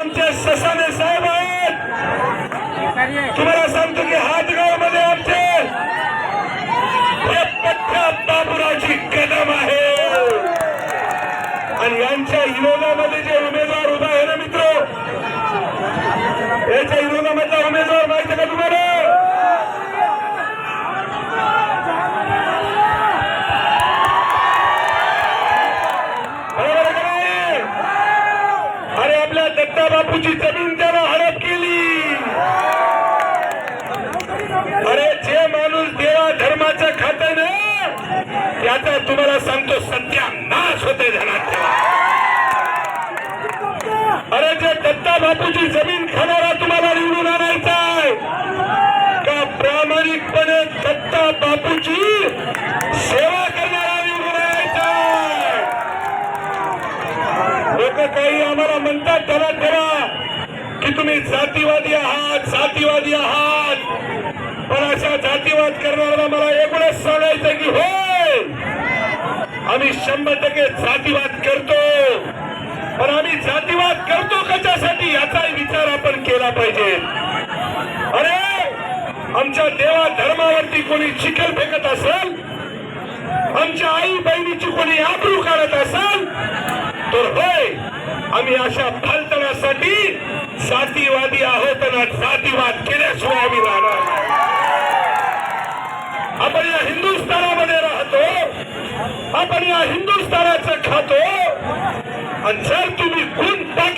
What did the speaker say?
आमचे ससाने साहेब आहेत. तुम्हाला सांगतो की हातगावमध्ये आमचे हे बाबुरावची कदम आहे. आणि यांच्या विरोधामध्ये जे उमेदवार उभा आहे ना मित्र याच्या विरोधामधला उमेदवार माहिती का तुम्हाला बरोबर आहे का नाही? अरे आपल्या दत्ता बापूची जमीन त्यानं हडप केली. अरे जे माणूस देवा धर्माचं खात ना त्याचा तुम्हाला सांगतो सध्या नाश होते धनात अरे जे दत्ता बापूची जमीन खाणारा तुम्हाला निवडून आणायचा आहे का प्रामाणिकपणे दत्ता बापूची सेवा करणारा निवडून आणायचा आहे लोक काही आम्हाला म्हणतात त्याला करा की तुम्ही जातीवादी आहात जातीवादी आहात. पण अशा जातीवाद करणाऱ्याला मला एवढंच सांगायचं की होय आम्ही शंभर टक्के जातीवाद करतो. पण आम्ही जातीवाद करतो कशासाठी? याचाही विचार आपण केला पाहिजे. अरे आमच्या देवा धर्मावरती कोणी चिखल फेकत असेल आमच्या आई बहिणीची कोणी आबरू काढत असेल तर होय आम्ही अशा फालतण्यासाठी जातीवादी आहोत ना जातीवाद केल्याशिवाय आम्ही राहणार आपण या हिंदुस्थानामध्ये राहतो आपण या हिंदुस्थानाचं खातो आणि